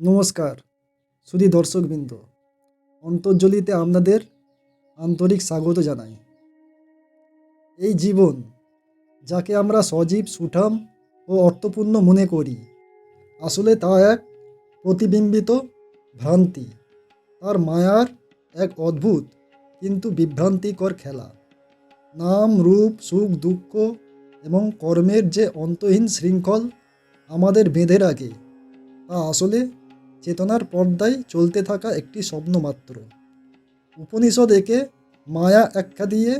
নমস্কার, সুধী দর্শকবৃন্দ। অন্তর্জলিতে আপনাদের আন্তরিক স্বাগত জানাই। এই জীবন, যাকে আমরা সজীব, সুঠাম ও অর্থপূর্ণ মনে করি, আসলে তা এক প্রতিবিম্বিত ভ্রান্তি। তার মায়ার এক অদ্ভুত, কিন্তু বিভ্রান্তিকর খেলা। নাম, রূপ, সুখ, দুঃখ এবং কর্মের যে অন্তহীন শৃঙ্খল আমাদের বেঁধে রাখে, তা আসলে চেতনার পর্দায় চলতে থাকা একটি স্বপ্ন মাত্র। উপনিষদ একে মায়া আখ্যা দিয়ে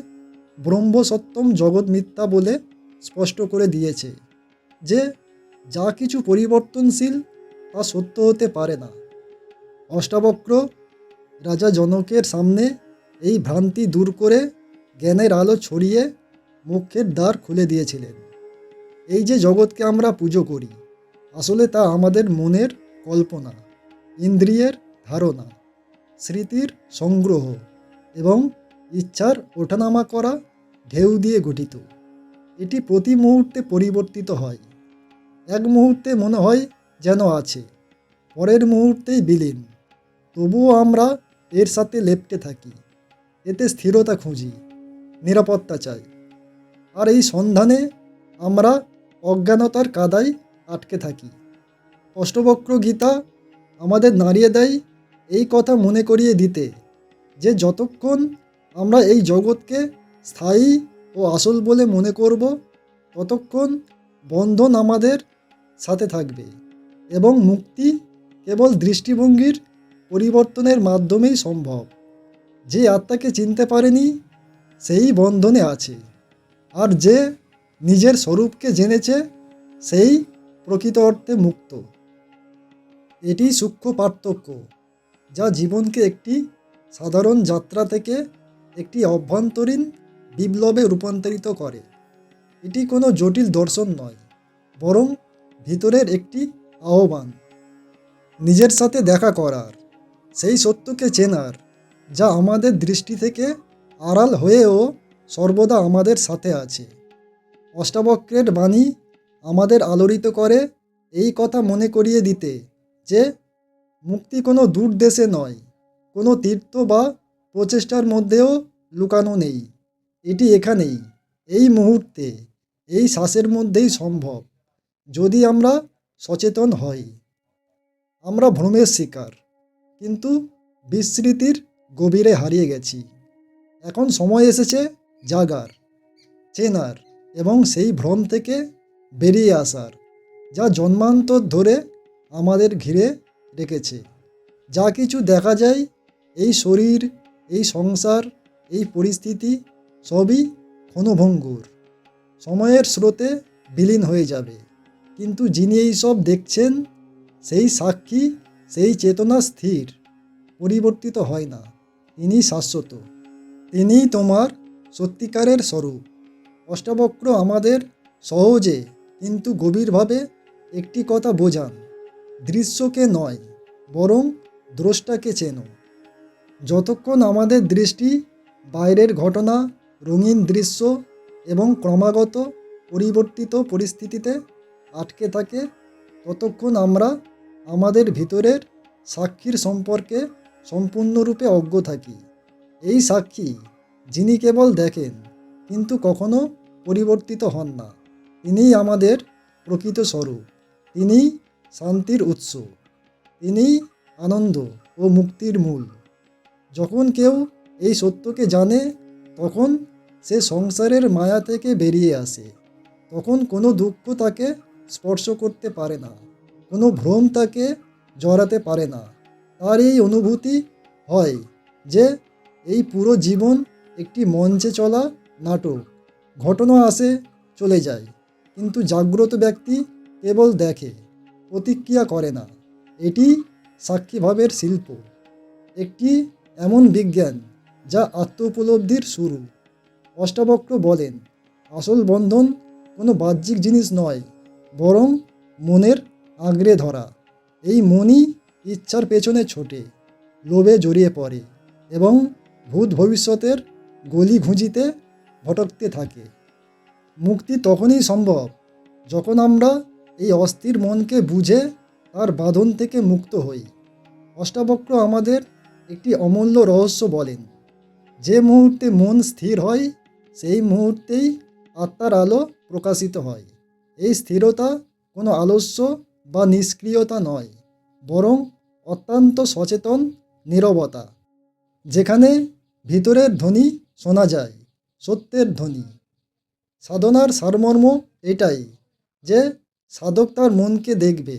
ব্রহ্ম সত্যম জগৎ মিথ্যা বলে স্পষ্ট করে দিয়েছে যে যা কিছু পরিবর্তনশীল তা সত্য হতে পারে না। অষ্টাবক্র রাজা জনকের সামনে এই ভ্রান্তি দূর করে জ্ঞানের আলো ছড়িয়ে মোক্ষের দ্বার খুলে দিয়েছিলেন। এই যে জগৎকে আমরা পুজো করি, আসলে তা আমাদের মনের কল্পনা। ইন্দ্রিয়ের ধারণা, স্মৃতির সংগ্রহ এবং ইচ্ছার ওঠানামা করা ঢেউ দিয়ে গঠিত। এটি প্রতি মুহূর্তে পরিবর্তিত হয়। এক মুহূর্তে মনে হয় যেন আছে, পরের মুহূর্তেই বিলীন। তবুও আমরা এর সাথে লেপটে থাকি, এতে স্থিরতা খুঁজি, নিরাপত্তা চাই। আর এই সন্ধানে আমরা অজ্ঞানতার কাদায় আটকে থাকি। অষ্টবক্র গীতা আমাদের নাড়িয়ে দেয় এই কথা মনে করিয়ে দিতে যে যতক্ষণ আমরা এই জগৎকে স্থায়ী ও আসল বলে মনে করব, ততক্ষণ বন্ধন আমাদের সাথে থাকবে এবং মুক্তি কেবল দৃষ্টিভঙ্গির পরিবর্তনের মাধ্যমেই সম্ভব। যে আত্মাকে চিনতে পারেনি, সেই বন্ধনে আছে। আর যে নিজের স্বরূপকে জেনেছে, সেই প্রকৃত অর্থে মুক্ত। এটি সূক্ষ্ম পার্থক্য, যা জীবনকে একটি সাধারণ যাত্রা থেকে একটি অভ্যন্তরীণ বিপ্লবে রূপান্তরিত করে। এটি কোনো জটিল দর্শন নয়, বরং ভিতরের একটি আহ্বান, নিজের সাথে দেখা করার, সেই সত্যকে চেনার, যা আমাদের দৃষ্টি থেকে আড়াল হয়েও সর্বদা আমাদের সাথে আছে। অষ্টাবক্রের বাণী আমাদের আলোড়িত করে, এই কথা মনে করিয়ে দিতে যে মুক্তি কোনো দূর দেশে নয়, কোনো তীর্থ বা প্রচেষ্টার মধ্যেও লুকানো নেই। এটি এখানেই, এই মুহূর্তে, এই শ্বাসের মধ্যেই সম্ভব, যদি আমরা সচেতন হই। আমরা ভ্রমের শিকার, কিন্তু বিস্মৃতির গভীরে হারিয়ে গেছি। এখন সময় এসেছে জাগার, চেনার এবং সেই ভ্রম থেকে বেরিয়ে আসার, যা জন্মান্তর ধরে আমাদের ঘিরে রেখেছে। যা কিছু দেখা যায়, এই শরীর, এই সংসার, এই পরিস্থিতি সবই ক্ষণভঙ্গুর। সময়ের স্রোতে বিলীন হয়ে যাবে। কিন্তু যিনি এই সব দেখছেন, সেই সাক্ষী, সেই চেতনা স্থির, পরিবর্তিত হয় না। তিনি শাশ্বত। তিনিই তোমার সত্যিকারের স্বরূপ। অষ্টাবক্র আমাদের সহজে, কিন্তু গভীরভাবে একটি কথা বোঝান। দৃশ্যকে নয়, বরং দ্রষ্টাকে চেনো। যতক্ষণ আমাদের দৃষ্টি বাইরের ঘটনা, রঙিন দৃশ্য এবং ক্রমাগত পরিবর্তিত পরিস্থিতিতে আটকে থাকে, ততক্ষণ আমরা আমাদের ভিতরের সাক্ষীর সম্পর্কে সম্পূর্ণরূপে অজ্ঞ থাকি। এই সাক্ষী, যিনি কেবল দেখেন, কিন্তু কখনো পরিবর্তিত হন না, তিনিই আমাদের প্রকৃত স্বরূপ। তিনিই শান্তির উৎস। তিনিই আনন্দ ও মুক্তির মূল। যখন কেউ এই সত্যকে জানে, তখন সে সংসারের মায়া থেকে বেরিয়ে আসে। তখন কোনো দুঃখ তাকে স্পর্শ করতে পারে না, কোনো ভ্রম তাকে জড়াতে পারে না। তার এই অনুভূতি হয় যে, এই পুরো জীবন একটি মঞ্চে চলা নাটক, ঘটনা আসে চলে যায়, কিন্তু জাগ্রত ব্যক্তি কেবল দেখে। প্রতিক্রিয়া করে না। এটি সাক্ষীভাবের শিল্প। একটি এমন বিজ্ঞান যা আত্ম উপলব্ধির শুরু। অষ্টাবক্র বলেন, আসল বন্ধন কোনো বাহ্যিক জিনিস নয়, বরং মনের আঁকড়ে ধরা। এই মনই ইচ্ছার পেছনে ছোটে, লোভে জড়িয়ে পড়ে এবং ভূত ভবিষ্যতের গলি ঘুঁজিতে ভটকতে থাকে। মুক্তি তখনই সম্ভব যখন আমরা এই অস্থির মনকে বুঝে তার বাঁধন থেকে মুক্ত হই। অষ্টাবক্র আমাদের একটি অমূল্য রহস্য বলেন, যে মুহূর্তে মন স্থির হয়, সেই মুহূর্তেই আত্মার আলো প্রকাশিত হয়। এই স্থিরতা কোনো আলস্য বা নিষ্ক্রিয়তা নয়, বরং অত্যন্ত সচেতন নীরবতা, যেখানে ভিতরের ধ্বনি শোনা যায়, সত্যের ধ্বনি। সাধনার সারমর্ম এটাই যে সাধক তার মনকে দেখবে,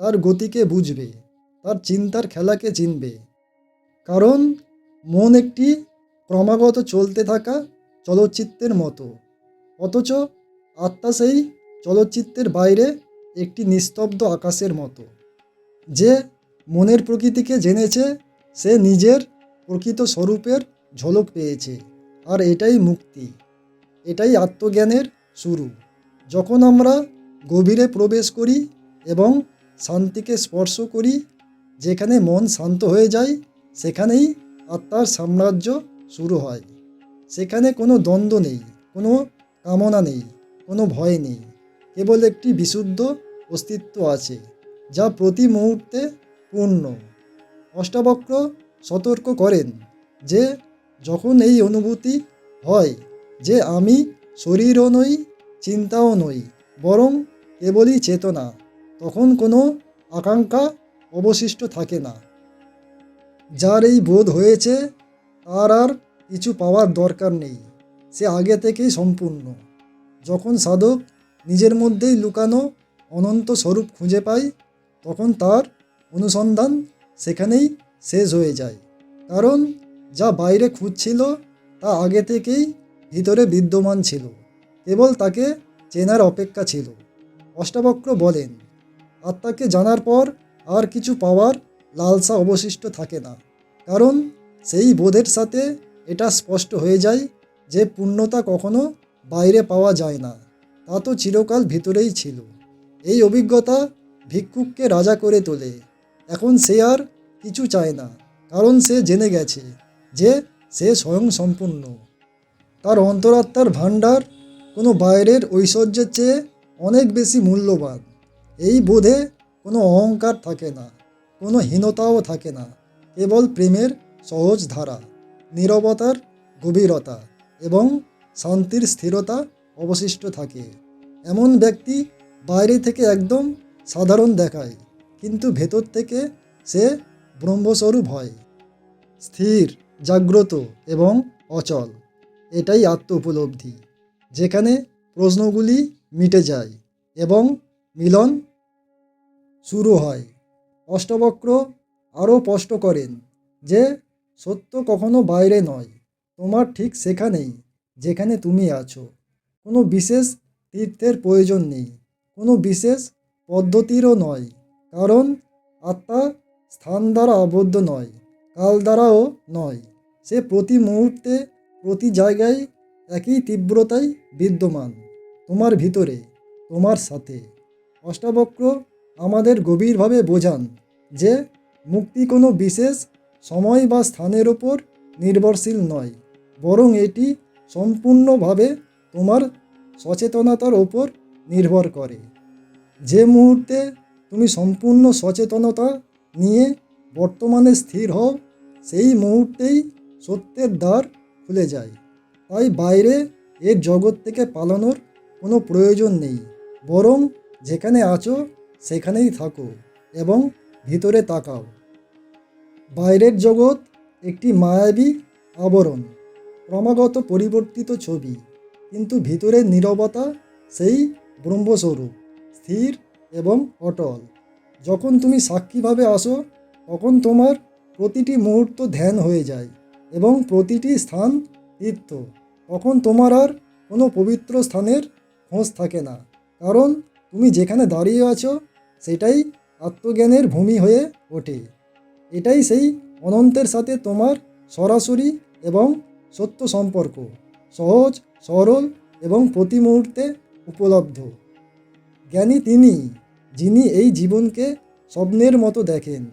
তার গতিকে বুঝবে, তার চিন্তার খেলাকে চিনবে। কারণ মন একটি ক্রমাগত চলতে থাকা চলচ্চিত্রের মতো, অথচ আত্মা সেই চলচ্চিত্রের বাইরে একটি নিস্তব্ধ আকাশের মতো। যে মনের প্রকৃতিকে জেনেছে, সে নিজের প্রকৃত স্বরূপের ঝলক পেয়েছে, আর এটাই মুক্তি, এটাই আত্মজ্ঞানের শুরু। যখন আমরা গভীরে প্রবেশ করি এবং শান্তিকে স্পর্শ করি, যেখানে মন শান্ত হয়ে যায়, সেখানেই আত্মার সাম্রাজ্য শুরু হয়। সেখানে কোনো দ্বন্দ্ব নেই, কোনো কামনা নেই, কোনো ভয় নেই, কেবল একটি বিশুদ্ধ অস্তিত্ব আছে, যা প্রতি মুহূর্তে পূর্ণ। অষ্টাবক্র সতর্ক করেন যে, যখন এই অনুভূতি হয় যে আমি শরীরও নই, চিন্তাও নই, বরং কেবলই চেতনা, তখন কোনো আকাঙ্ক্ষা অবশিষ্ট থাকে না। যার এই বোধ হয়েছে, তার আর কিছু পাওয়ার দরকার নেই, সে আগে থেকেই সম্পূর্ণ। যখন সাধক নিজের মধ্যেই লুকানো অনন্ত স্বরূপ খুঁজে পায়, তখন তার অনুসন্ধান সেখানেই শেষ হয়ে যায়। কারণ যা বাইরে খুঁজছিল, তা আগে থেকেই ভিতরে বিদ্যমান ছিল, কেবল তাকে চেনার অপেক্ষা ছিল। অষ্টাবক্র বলেন, আত্মাকে জানার পর আর কিছু পাওয়ার লালসা অবশিষ্ট থাকে না, কারণ সেই বোধের সাথে এটা স্পষ্ট হয়ে যায় যে পূর্ণতা কখনো বাইরে পাওয়া যায় না, তা তো চিরকাল ভিতরেই ছিল। এই অভিজ্ঞতা ভিক্ষুককে রাজা করে তোলে। এখন সে আর কিছু চায় না, কারণ সে জেনে গেছে যে সে স্বয়ং সম্পূর্ণ। তার অন্তরাত্মার ভাণ্ডার কোনো বাইরের ঐশ্বর্যের চেয়ে অনেক বেশি মূল্যবান। এই বোধে কোনো অহংকার থাকে না, কোনো হীনতাও থাকে না, কেবল প্রেমের সহজ ধারা, নীরবতার গভীরতা এবং শান্তির স্থিরতা অবশিষ্ট থাকে। এমন ব্যক্তি বাইরে থেকে একদম সাধারণ দেখায়, কিন্তু ভেতর থেকে সে ব্রহ্মস্বরূপ হয়। স্থির, জাগ্রত এবং অচল, এটাই আত্ম উপলব্ধি যেখানে প্রশ্নগুলি মিটে যায় এবং মিলন শুরু হয়। অষ্টবক্র আরও স্পষ্ট করেন যে, সত্য কখনো বাইরে নয়। তোমার ঠিক সেখানেই, যেখানে তুমি আছো। কোনো বিশেষ তীর্থের প্রয়োজন নেই। কোনো বিশেষ পদ্ধতিরও নয়। কারণ আত্মা স্থান দ্বারা আবদ্ধ নয়, কাল দ্বারাও নয়। সে প্রতি মুহূর্তে, প্রতি জায়গায় একই তীব্রতায় বিদ্যমান। তোমার ভিতরে, তোমার সাথে। অষ্টাবক্র আমাদের গভীরভাবে বোঝান যে মুক্তি কোনো বিশেষ সময় বা স্থানের ওপর নির্ভরশীল নয়, বরং এটি সম্পূর্ণভাবে তোমার সচেতনতার ওপর নির্ভর করে। যে মুহূর্তে তুমি সম্পূর্ণ সচেতনতা নিয়ে বর্তমানে স্থির হও, সেই মুহূর্তেই সত্যের দ্বার খুলে যায়। তাই বাইরে এর জগৎ থেকে পালানোর কোনো প্রয়োজন নেই। বরং যেখানে আছো, সেখানেই থাকো এবং ভিতরে তাকাও। বাইরের জগৎ একটি মায়াবী আবরণ, ক্রমাগত পরিবর্তিত ছবি, কিন্তু ভিতরের নীরবতা সেই ব্রহ্মস্বরূপ, স্থির এবং অটল। যখন তুমি সাক্ষীভাবে আসো, তখন তোমার প্রতিটি মুহূর্ত ধ্যান হয়ে যায় এবং প্রতিটি স্থান তীর্থ। তখন তোমার আর কোনো পবিত্র স্থানের খোঁজ থাকে না। কারণ তুমি যেখানে দাঁড়িয়ে আছো, সেটাই আত্মজ্ঞানের ভূমি হয়ে ওঠে। এটাই সেই অনন্তের সাথে তোমার সরাসরি এবং সত্য সম্পর্ক, সহজ, সরল এবং প্রতি মুহূর্তে উপলব্ধ। জ্ঞানী তিনি, যিনি এই জীবনকে স্বপ্নের মতো দেখেন।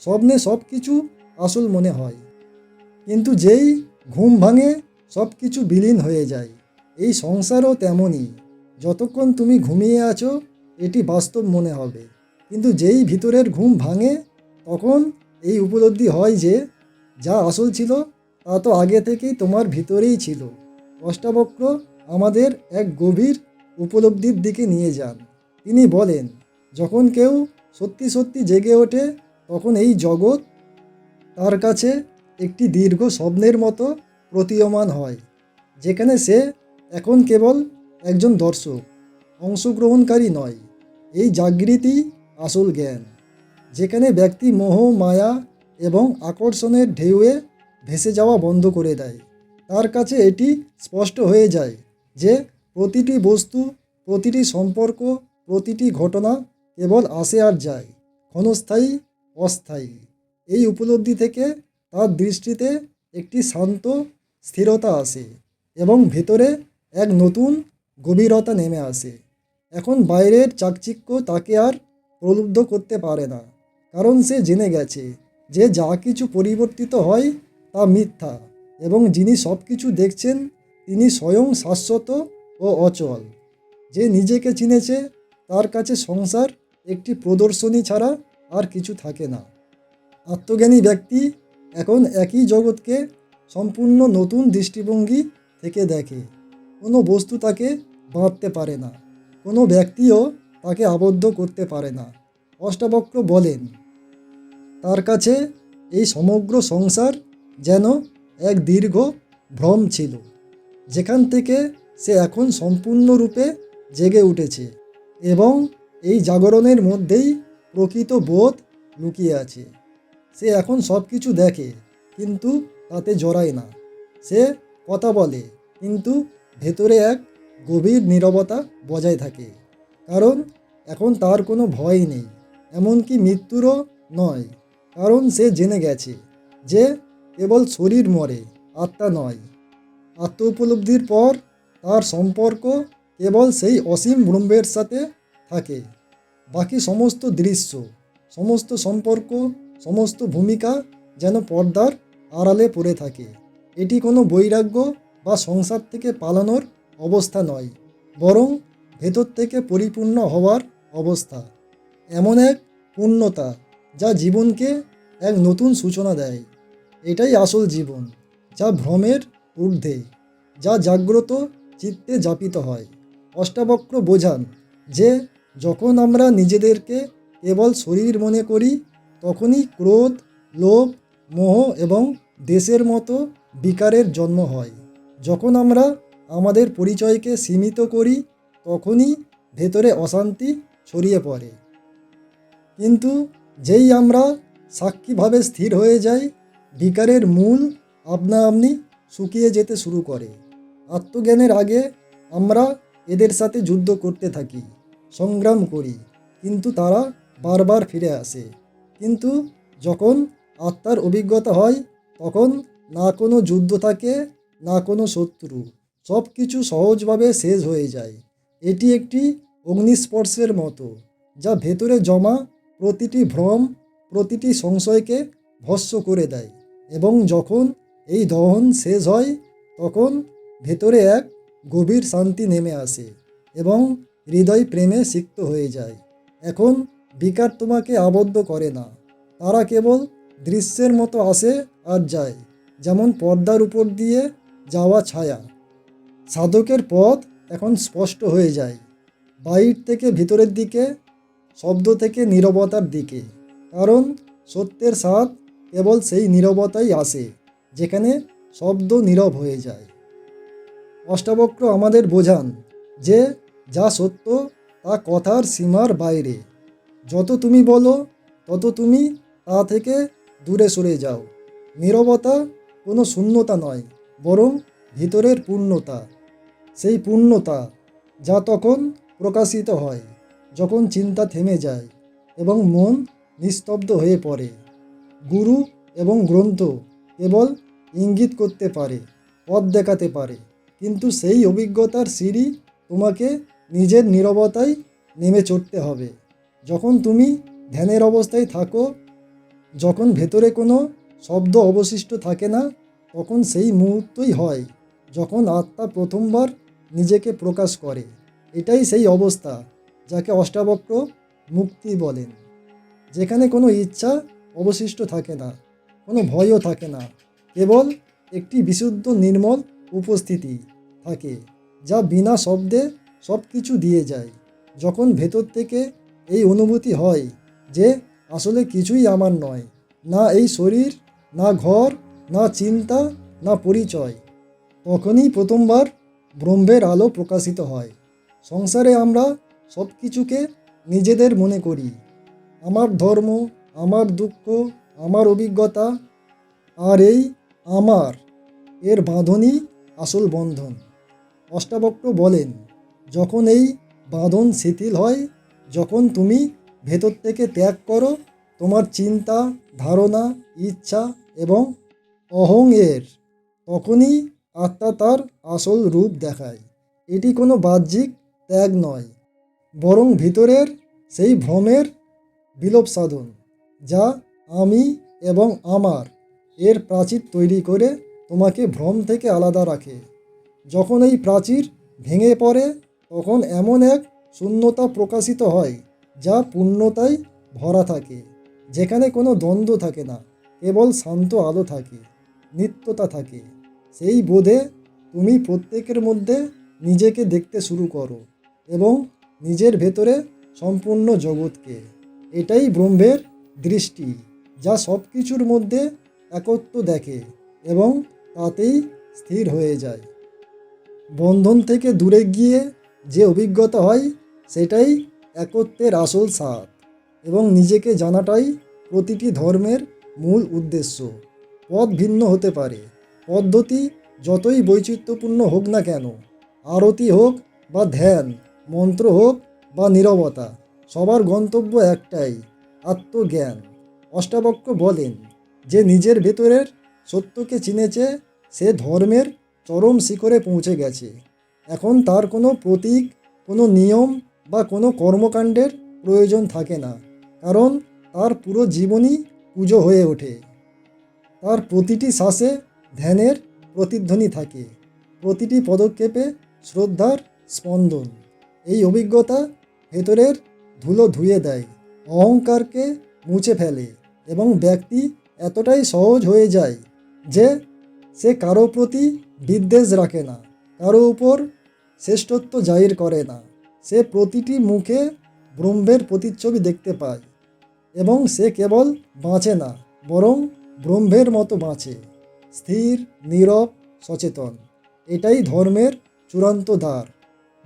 স্বপ্নে সব কিছু আসল মনে হয়। কিন্তু যেই ঘুম ভাঙে সব কিছু বিলীন হয়ে যায়। এই সংসারও তেমনই। যতক্ষণ তুমি ঘুমিয়ে আছো, এটি বাস্তব মনে হবে। কিন্তু যেই ভিতরের ঘুম ভাঙে, তখন এই উপলব্ধি হয় যে, যা আসল ছিল, তা তো আগে থেকেই তোমার ভিতরেই ছিল। অষ্টাবক্র আমাদের এক গভীর উপলব্ধির দিকে নিয়ে যান। তিনি বলেন, যখন কেউ সত্যি সত্যি জেগে ওঠে, তখন এই জগৎ তার কাছে একটি দীর্ঘ স্বপ্নের মতো প্রতীয়মান হয়, যেখানে সে এখন কেবল একজন দর্শক, অংশগ্রহণকারী নয়। এই জাগৃতি আসল জ্ঞান, যেখানে ব্যক্তি মোহ, মায়া এবং আকর্ষণের ঢেউয়ে ভেসে যাওয়া বন্ধ করে দেয়। তার কাছে এটি স্পষ্ট হয়ে যায় যে প্রতিটি বস্তু, প্রতিটি সম্পর্ক, প্রতিটি ঘটনা কেবল আসে আর যায়, ক্ষণস্থায়ী, অস্থায়ী। এই উপলব্ধি থেকে তার দৃষ্টিতে একটি শান্ত স্থিরতা আসে এবং ভেতরে এক নতুন গভীরতা নেমে আসে। এখন বাইরের চাকচিক্য তাকে আর প্রলুব্ধ করতে পারে না, কারণ সে জেনে গেছে যে যা কিছু পরিবর্তিত হয় তা মিথ্যা এবং যিনি সব কিছু দেখছেন তিনি স্বয়ং শাশ্বত ও অচল। যে নিজেকে চিনেছে তার কাছে সংসার একটি প্রদর্শনী ছাড়া আর কিছু থাকে না। আত্মজ্ঞানী ব্যক্তি এখন একই জগৎকে সম্পূর্ণ নতুন দৃষ্টিভঙ্গি থেকে দেখে। কোনো বস্তু তাকে বাঁধতে পারে না। কোনো ব্যক্তিও তাকে আবদ্ধ করতে পারে না। অষ্টাবক্র বলেন, তার কাছে এই সমগ্র সংসার যেন এক দীর্ঘ ভ্রম ছিল, যেখান থেকে সে এখন সম্পূর্ণরূপে জেগে উঠেছে এবং এই জাগরণের মধ্যেই প্রকৃত বোধ লুকিয়ে আছে। সে এখন সব কিছু দেখে, কিন্তু তাতে জড়ায় না। সে কথা বলে, কিন্তু ভেতরে এক গভীর নীরবতা বজায় থাকে, কারণ এখন তার কোনো ভয় নেই, এমনকি মৃত্যুরও নয়, কারণ সে জেনে গেছে যে কেবল শরীর মরে, আত্মা নয়। আত্ম উপলব্ধির পর তার সম্পর্ক কেবল সেই অসীম ব্রহ্মের সাথে থাকে। বাকি সমস্ত দৃশ্য, সমস্ত সম্পর্ক, সমস্ত ভূমিকা যেন পর্দার আড়ালে পড়ে থাকে। এটি কোনো বৈরাগ্য বা সংসার থেকে পালানোর অবস্থা নয়, বরং ভেতর থেকে পরিপূর্ণ হওয়ার অবস্থা। এমন এক পূর্ণতা যা জীবনকে এক নতুন সূচনা দেয়। এটাই আসল জীবন, যা ভ্রমের ঊর্ধ্বে, যা জাগ্রত চিত্তে যাপিত হয়। অষ্টাবক্র বোঝান যে, যখন আমরা নিজেদেরকে কেবল শরীর মনে করি, তখনই ক্রোধ, লোভ, মোহ এবং দেশের মতো বিকারের জন্ম হয়। যখন আমরা আমাদের পরিচয়কে সীমিত করি, তখনই ভেতরে অশান্তি ছড়িয়ে পড়ে। কিন্তু যেই আমরা সাক্ষীভাবে স্থির হয়ে যাই বিকারের মূল আপনা আপনি শুকিয়ে যেতে শুরু করে। আত্মজ্ঞানের আগে আমরা এদের সাথে যুদ্ধ করতে থাকি, সংগ্রাম করি, কিন্তু তারা বারবার ফিরে আসে। কিন্তু যখন আত্মার অভিজ্ঞতা হয়, তখন না কোনো যুদ্ধ থাকে না কোনো শত্রু সব কিছু সহজভাবে শেষ হয়ে যায়। এটি একটি অগ্নিস্পর্শের মতো, যা ভেতরে জমা প্রতিটি ভ্রম, প্রতিটি সংশয়কে ভস্ম করে দেয় এবং যখন এই দহন শেষ হয়, তখন ভেতরে এক গভীর শান্তি নেমে আসে এবং হৃদয় প্রেমে সিক্ত হয়ে যায়। এখন বিকার তোমাকে আবদ্ধ করে না, তারা কেবল দৃশ্যের মতো আসে আর যায়, যেমন পর্দার উপর দিয়ে যাওয়া ছায়া। সাধকের পথ এখন স্পষ্ট হয়ে যায়। বাইর থেকে ভিতরের দিকে, শব্দ থেকে নীরবতার দিকে। কারণ সত্যের স্বাদ কেবল সেই নীরবতাই আসে, যেখানে শব্দ নীরব হয়ে যায়। অষ্টাবক্র আমাদের বোঝান যে, যা সত্য তা কথার সীমার বাইরে। যত তুমি বলো, তত তুমি তা থেকে দূরে সরে যাও। নীরবতা কোনো শূন্যতা নয়। বরং ভিতরের পূর্ণতা, সেই পূর্ণতা যা তখন প্রকাশিত হয় যখন চিন্তা থেমে যায় এবং মন নিস্তব্ধ হয়ে পড়ে। গুরু এবং গ্রন্থ কেবল ইঙ্গিত করতে পারে, পথ দেখাতে পারে, কিন্তু সেই অভিজ্ঞতার সিঁড়ি তোমাকে নিজের নীরবতায় নেমে চড়তে হবে। যখন তুমি ধ্যানের অবস্থায় থাকো, যখন ভেতরে কোনো শব্দ অবশিষ্ট থাকে না তখন সেই মুহূর্তই হয় যখন আত্মা প্রথমবার নিজেকে প্রকাশ করে। এটাই সেই অবস্থা যাকে অষ্টাবক্র মুক্তি বলেন। যেখানে কোনো ইচ্ছা অবশিষ্ট থাকে না, কোনো ভয়ও থাকে না, কেবল একটি বিশুদ্ধ নির্মল উপস্থিতি থাকে যা বিনা শব্দে সব কিছু দিয়ে যায়। যখন ভেতর থেকে এই অনুভূতি হয় যে আসলে কিছুই আমার নয়, না এই শরীর, না ঘর না চিন্তা, না পরিচয়। তখনই প্রথমবার ব্রহ্মের আলো প্রকাশিত হয়। সংসারে আমরা সব কিছুকে নিজেদের মনে করি। আমার ধর্ম, আমার দুঃখ, আমার অভিজ্ঞতা, আর এই আমার, এর বাঁধনই আসল বন্ধন। অষ্টাবক্র বলেন, যখন এই বাঁধন শিথিল হয়, যখন তুমি ভেতর থেকে ত্যাগ করো, তোমার চিন্তা, ধারণা, ইচ্ছা এবং অহং এর। তখনই আত্মা তার আসল রূপ দেখায়। এটি কোনো বাহ্যিক ত্যাগ নয়, বরং ভিতরের সেই ভ্রমের বিলোপ সাধন, যা আমি এবং আমার এর প্রাচীর তৈরি করে তোমাকে ভ্রম থেকে আলাদা রাখে। যখন এই প্রাচীর ভেঙে পড়ে, তখন এমন এক শূন্যতা প্রকাশিত হয়, যা পূর্ণতায় ভরা থাকে, যেখানে কোনো দ্বন্দ্ব থাকে না, কেবল শান্ত আলো থাকে। নিত্যতা থাকে। সেই বোধে তুমি প্রত্যেকের মধ্যে নিজেকে দেখতে শুরু করো এবং নিজের ভেতরে সম্পূর্ণ জগৎকে। এটাই ব্রহ্মের দৃষ্টি, যা সব কিছুর মধ্যে একত্ব দেখে এবং তাতেই স্থির হয়ে যায়। বন্ধন থেকে দূরে গিয়ে যে অভিজ্ঞতা হয়, সেটাই একত্বের আসল স্বাদ এবং নিজেকে জানাটাই প্রতিটি ধর্মের মূল উদ্দেশ্য। পথ ভিন্ন হতে পারে। পদ্ধতি যতই বৈচিত্র্যপূর্ণ হোক না কেন, আরতি হোক বা ধ্যান, মন্ত্র হোক বা নীরবতা, সবার গন্তব্য একটাই, আত্মজ্ঞান। অষ্টাবক্র বলেন, যে নিজের ভেতরের সত্যকে চিনেছে, সে ধর্মের চরম শিখরে পৌঁছে গেছে। এখন তার কোনো প্রতীক, কোনো নিয়ম বা কোনো কর্মকাণ্ডের প্রয়োজন থাকে না, কারণ তার পুরো জীবনই পুজো হয়ে ওঠে। তার প্রতিটি শ্বাসে ধ্যানের প্রতিধ্বনি থাকে। প্রতিটি পদক্ষেপে শ্রদ্ধার স্পন্দন। এই অভিজ্ঞতা ভেতরের ধুলো ধুয়ে দেয়, অহংকারকে মুছে ফেলে এবং ব্যক্তি এতটাই সহজ হয়ে যায় যে সে কারও প্রতি বিদ্বেষ রাখে না, কারও উপর শ্রেষ্ঠত্ব জাহির করে না। সে প্রতিটি মুখে ব্রহ্মের প্রতিচ্ছবি দেখতে পায় এবং সে কেবল বাঁচে না, বরং ব্রহ্মের মতো বাঁচে, স্থির, নীরব, সচেতন। এটাই ধর্মের চূড়ান্ত ধার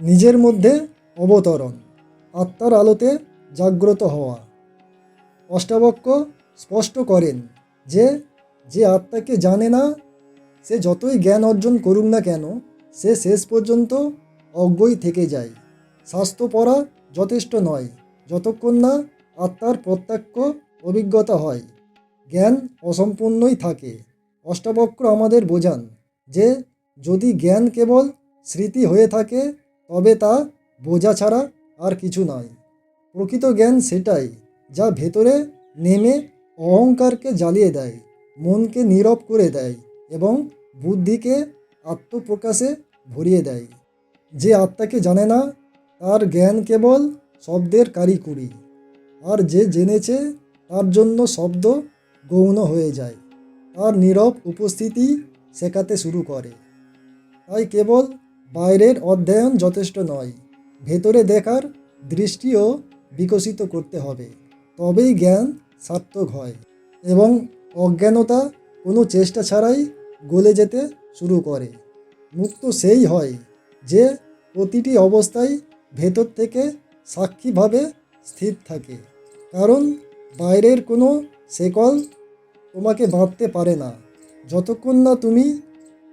নিজের মধ্যে অবতরণ, আত্মার আলোতে জাগ্রত হওয়া। অষ্টাবক্য স্পষ্ট করেন যে যে আত্মাকে জানে না, সে যতই জ্ঞান অর্জন করুক না কেন, সে শেষ পর্যন্ত অজ্ঞই থেকে যায়। স্বাস্থ্য পড়া যথেষ্ট নয়, যতক্ষণ না আত্মার প্রত্যক্ষ অভিজ্ঞতা হয়। জ্ঞান অসম্পূর্ণই থাকে। অষ্টাবক্র আমাদের বোঝান যে, যদি জ্ঞান কেবল স্মৃতি হয়ে থাকে, তবে তা বোঝা ছাড়া আর কিছু নয়। প্রকৃত জ্ঞান সেটাই যা ভেতরে নেমে অহংকারকে জ্বালিয়ে দেয়, মনকে নীরব করে দেয় এবং বুদ্ধিকে আত্মপ্রকাশে ভরিয়ে দেয়। যে আত্মাকে জানে না, তার জ্ঞান কেবল শব্দের কারিকুরি। আর যে জেনেছে, তার জন্য শব্দ গৌণ হয়ে যায়। তার নীরব উপস্থিতি শেখাতে শুরু করে। তাই কেবল বাইরের অধ্যয়ন যথেষ্ট নয়, ভেতরে দেখার দৃষ্টিও বিকশিত করতে হবে। তবেই জ্ঞান সার্থক হয় এবং অজ্ঞানতা কোনো চেষ্টা ছাড়াই গলে যেতে শুরু করে। মুক্ত সেই হয় যে প্রতিটি অবস্থায় ভেতর থেকে সাক্ষীভাবে স্থির থাকে। কারণ বাইরের কোনো শেকল তোমাকে বাঁধতে পারে না। যতক্ষণ না তুমি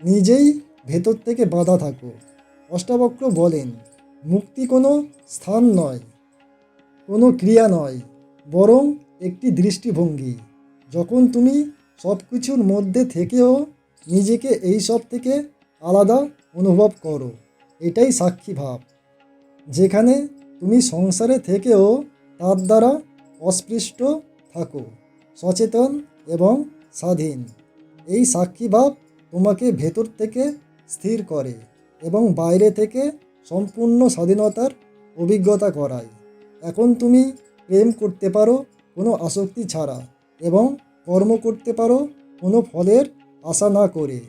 নিজেই ভেতর থেকে বাঁধা থাকো। অষ্টাবক্র বলেন, মুক্তি কোনো স্থান নয়, কোনো ক্রিয়া নয়, বরং একটি দৃষ্টিভঙ্গি। যখন তুমি সব কিছুর মধ্যে থেকেও নিজেকে এই সব থেকে আলাদা অনুভব করো, এটাই সাক্ষী ভাব। যেখানে তুমি সংসারে থেকেও তার দ্বারা অস্পৃষ্ট থাকো। সচেতন এবং স্বাধীন। এই সাক্ষীভাব তোমাকে ভেতর থেকে স্থির করে এবং বাইরে থেকে সম্পূর্ণ স্বাধীনতার অভিজ্ঞতা করায়। এখন তুমি প্রেম করতে পারো কোনো আসক্তি ছাড়া এবং কর্ম করতে পারো কোনো ফলের আশা না করে।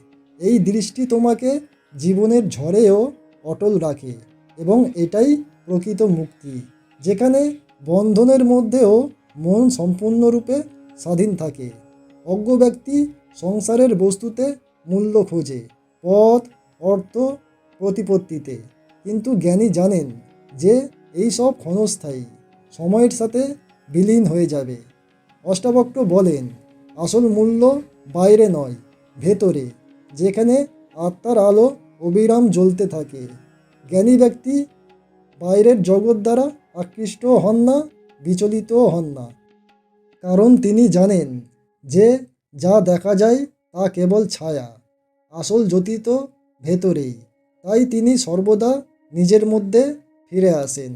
এই দৃষ্টি তোমাকে জীবনের ঝড়েও অটল রাখে এবং এটাই প্রকৃত মুক্তি, যেখানে বন্ধনের মধ্যেও মন সম্পূর্ণরূপে স্বাধীন থাকে। অজ্ঞ ব্যক্তি সংসারের বস্তুতে মূল্য খোঁজে, পথ, অর্থ, প্রতিপত্তিতে। কিন্তু জ্ঞানী জানেন যে এই সব ক্ষণস্থায়ী, সময়ের সাথে বিলীন হয়ে যাবে। অষ্টাবক্র বলেন, আসল মূল্য বাইরে নয়, ভেতরে, যেখানে আত্মার আলো অবিরাম জ্বলতে থাকে। জ্ঞানী ব্যক্তি বাইরের জগৎ দ্বারা আকৃষ্ট হন না বিচলিতও হন না। কারণ তিনি জানেন যে যা দেখা যায় তা কেবল ছায়া, আসল জ্যোতি তো ভেতরেই। তাই তিনি সর্বদা নিজের মধ্যে ফিরে আসেন,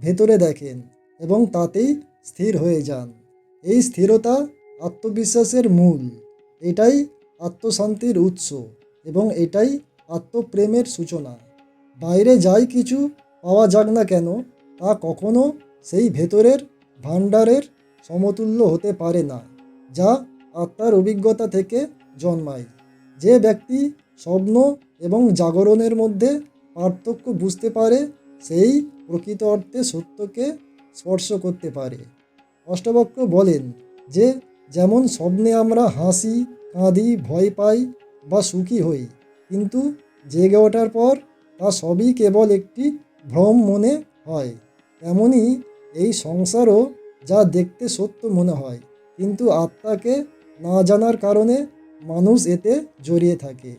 ভেতরে দেখেন এবং তাতেই স্থির হয়ে যান। এই স্থিরতা আত্মবিশ্বাসের মূল। এটাই আত্মশান্তির উৎস এবং এটাই আত্মপ্রেমের সূচনা। বাইরে যাই কিছু পাওয়া যাক না কেন, তা কখনো সেই ভেতরের ভাণ্ডারের সমতুল্য হতে পারে না, যা আত্মার অভিজ্ঞতা থেকে জন্মায়। যে ব্যক্তি স্বপ্ন এবং জাগরণের মধ্যে পার্থক্য বুঝতে পারে, সেই প্রকৃত অর্থে সত্যকে স্পর্শ করতে পারে। অষ্টবক্র বলেন যে, যেমন স্বপ্নে আমরা হাসি, কাঁদি, ভয় পাই বা সুখী হই, কিন্তু জেগে ওঠার পর তা সবই কেবল একটি ভ্রম মনে হয়। তেমনি এই সংসারও যা দেখতে সত্য মনে হয়, কিন্তু আত্মাকে না জানার কারণে মানুষ এতে জড়িয়ে থাকে।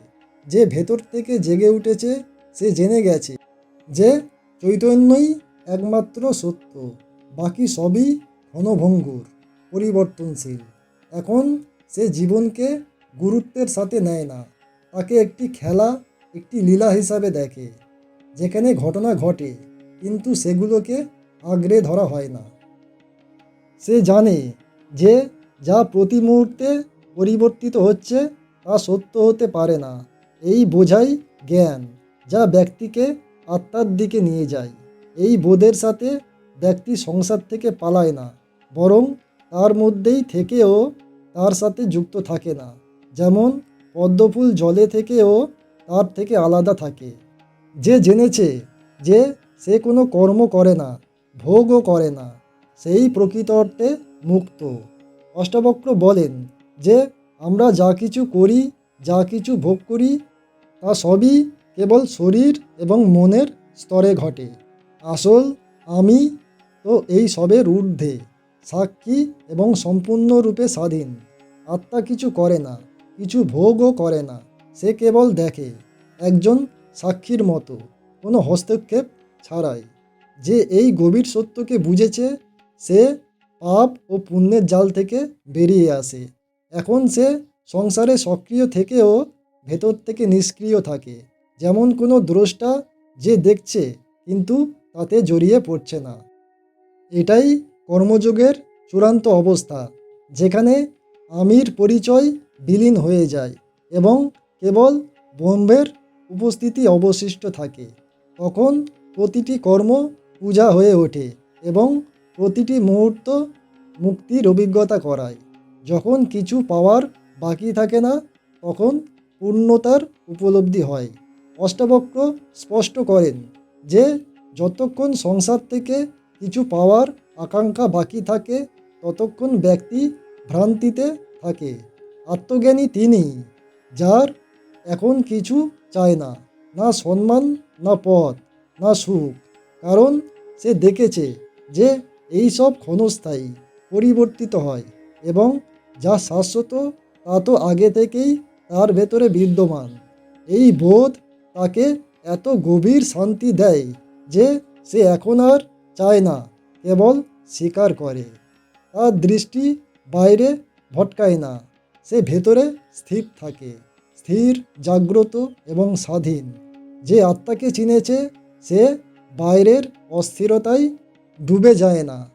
যে ভেতর থেকে জেগে উঠেছে, সে জেনে গেছে যে চৈতন্যই একমাত্র সত্য, বাকি সবই ক্ষণভঙ্গুর পরিবর্তনশীল। এখন সে জীবনকে গুরুত্বের সাথে নেয় না, তাকে একটি খেলা, একটি লীলা হিসাবে দেখে, যেখানে ঘটনা ঘটে, কিন্তু সেগুলোকে আগ্রে ধরা হয় না। সে জানে যে যা প্রতি মুহূর্তে পরিবর্তিত হচ্ছে তা সত্য হতে পারে না। এই বোঝাই জ্ঞান, যা ব্যক্তিকে আত্মার দিকে নিয়ে যায়। এই বোধের সাথে ব্যক্তি সংসার থেকে পালায় না, বরং তার মধ্যেই থেকেও তার সাথে যুক্ত থাকে না। যেমন পদ্মফুল জলে থেকেও তার থেকে আলাদা থাকে। যে জেনেছে যে সে কোনো কর্ম করে না, ভোগও করে না, সেই প্রকৃত অর্থে মুক্ত। অষ্টাবক্র বলেন যে, আমরা যা কিছু করি, যা কিছু ভোগ করি, তা সবই কেবল শরীর এবং মনের স্তরে ঘটে। আসল, আমি তো এই সবের ঊর্ধ্বে, সাক্ষী এবং সম্পূর্ণরূপে স্বাধীন। আত্মা কিছু করে না, কিছু ভোগও করে না, সে কেবল দেখে, একজন সাক্ষীর মতো, কোনো হস্তক্ষেপ ছাড়াই। যে এই গভীর সত্যকে বুঝেছে, সে পাপ ও পুণ্যের জাল থেকে বেরিয়ে আসে। এখন সে সংসারে সক্রিয় থেকেও ভেতর থেকে নিষ্ক্রিয় থাকে। যেমন কোনো দ্রষ্টা যে দেখছে, কিন্তু তাতে জড়িয়ে পড়ছে না। এটাই কর্মযোগের চূড়ান্ত অবস্থা, যেখানে আমির পরিচয় বিলীন হয়ে যায় এবং কেবল ব্রহ্মের উপস্থিতি অবশিষ্ট থাকে। তখন প্রতিটি কর্ম পূজা হয়ে ওঠে এবং প্রতিটি মুহূর্ত মুক্তির অভিজ্ঞতা করায়। যখন কিছু পাওয়ার বাকি থাকে না, তখন পূর্ণতার উপলব্ধি হয়। অষ্টাবক্র স্পষ্ট করেন যে, যতক্ষণ সংসার থেকে কিছু পাওয়ার আকাঙ্ক্ষা বাকি থাকে, ততক্ষণ ব্যক্তি ভ্রান্তিতে থাকে। আত্মজ্ঞানী তিনি, যার এখন কিছু চায় না না সম্মান, না পদ না সুখ। কারণ সে দেখেছে যে এই সব ক্ষণস্থায়ী, পরিবর্তিত হয় এবং যা শাশ্বত, তা তো আগে থেকেই তার ভেতরে বিদ্যমান। এই বোধ তাকে এত গভীর শান্তি দেয় যে সে এখন আর চায় না, কেবল স্বীকার করে। তার দৃষ্টি বাইরে ভটকায় না, সে ভেতরে স্থির থাকে, স্থির, জাগ্রত এবং স্বাধীন। যে আত্মাকে চিনেছে, সে বাইরের অস্থিরতায় ডুবে যায় না।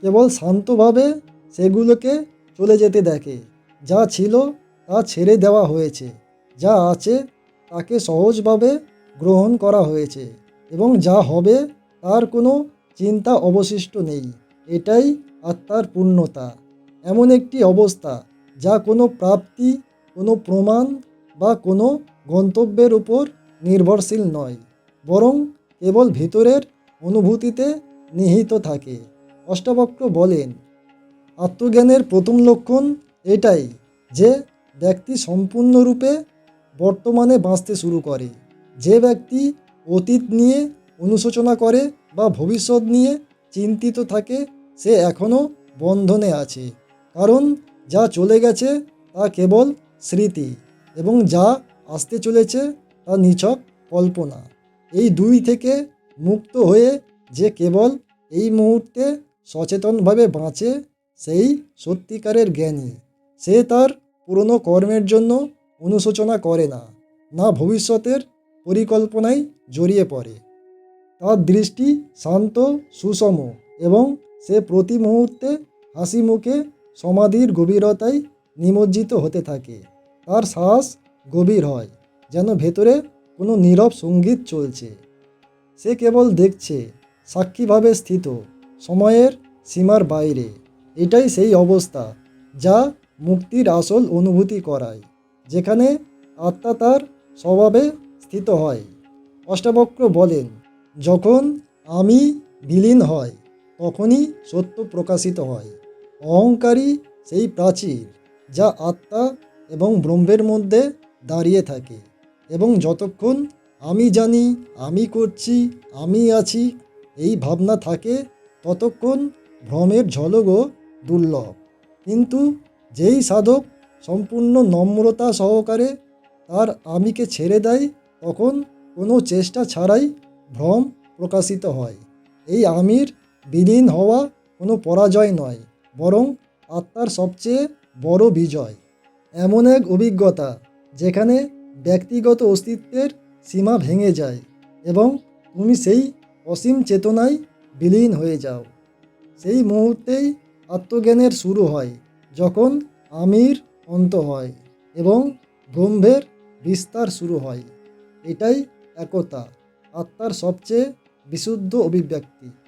কেবল শান্তভাবে সেগুলোকে চলে যেতে দেখে। যা ছিল তা ছেড়ে দেওয়া হয়েছে। যা আছে তাকে সহজভাবে গ্রহণ করা হয়েছে। এবং যা হবে তার কোনো চিন্তা অবশিষ্ট নেই। এটাই আত্মার পূর্ণতা। এমন একটি অবস্থা যা কোনো প্রাপ্তি, কোনো প্রমাণ বা কোনো গন্তব্যের উপর নির্ভরশীল নয়। বরং কেবল ভিতরের অনুভূতিতে নিহিত থাকে। অষ্টাবক্র বলেন, আত্মজ্ঞানের প্রথম লক্ষণ এটাই যে ব্যক্তি সম্পূর্ণরূপে বর্তমানে বাঁচতে শুরু করে। যে ব্যক্তি অতীত নিয়ে অনুশোচনা করে বা ভবিষ্যৎ নিয়ে চিন্তিত থাকে, সে এখনও বন্ধনে আছে। কারণ যা চলে গেছে তা কেবল স্মৃতি এবং যা আসতে চলেছে তা নিছক কল্পনা। এই দুই থেকে মুক্ত হয়ে যে কেবল এই মুহূর্তে সচেতনভাবে বাঁচে, সেই সত্যিকারের জ্ঞানী। সে তার পুরনো কর্মের জন্য অনুশোচনা করে না না ভবিষ্যতের পরিকল্পনায় জড়িয়ে পড়ে। তার দৃষ্টি শান্ত, সুষম এবং সে প্রতি মুহূর্তে হাসি মুখে সমাধির গভীরতায় নিমজ্জিত হতে থাকে। তার শ্বাস গভীর হয়, যেন ভেতরে কোনো নীরব সংগীত চলছে। সে কেবল দেখছে, সাক্ষীভাবে স্থিত, সময়ের সীমার বাইরে। এটাই সেই অবস্থা যা মুক্তির আসল অনুভূতি করায়, যেখানে আত্মা তার স্বভাবে স্থিত হয়। অষ্টাবক্র বলেন, যখন আমি বিলীন হয়, তখনই সত্য প্রকাশিত হয়। অহংকারী সেই প্রাচীর যা আত্মা এবং ব্রহ্মের মধ্যে দাঁড়িয়ে থাকে এবং যতক্ষণ আমি জানি, আমি করছি, আমি আছি। এই ভাবনা থাকে ততক্ষণ ভ্রমের ঝলকও দুর্লভ। কিন্তু যেই সাধক সম্পূর্ণ নম্রতা সহকারে তার আমিকে ছেড়ে দেয়, তখন কোনো চেষ্টা ছাড়াই ভ্রম প্রকাশিত হয়। এই আমির বিলীন হওয়া কোনো পরাজয় নয়, বরং আত্মার সবচেয়ে বড় বিজয়। এমন এক অভিজ্ঞতা, যেখানে ব্যক্তিগত অস্তিত্বের সীমা ভেঙে যায় এবং তুমি সেই অসীম চেতনায় বিলীন হয়ে যাও। সেই মুহূর্তেই আত্মজ্ঞানের শুরু হয়, যখন আমির অন্ত হয় এবং ব্রহ্মের বিস্তার শুরু হয়। এটাই একতা, আত্মার সবচেয়ে বিশুদ্ধ অভিব্যক্তি।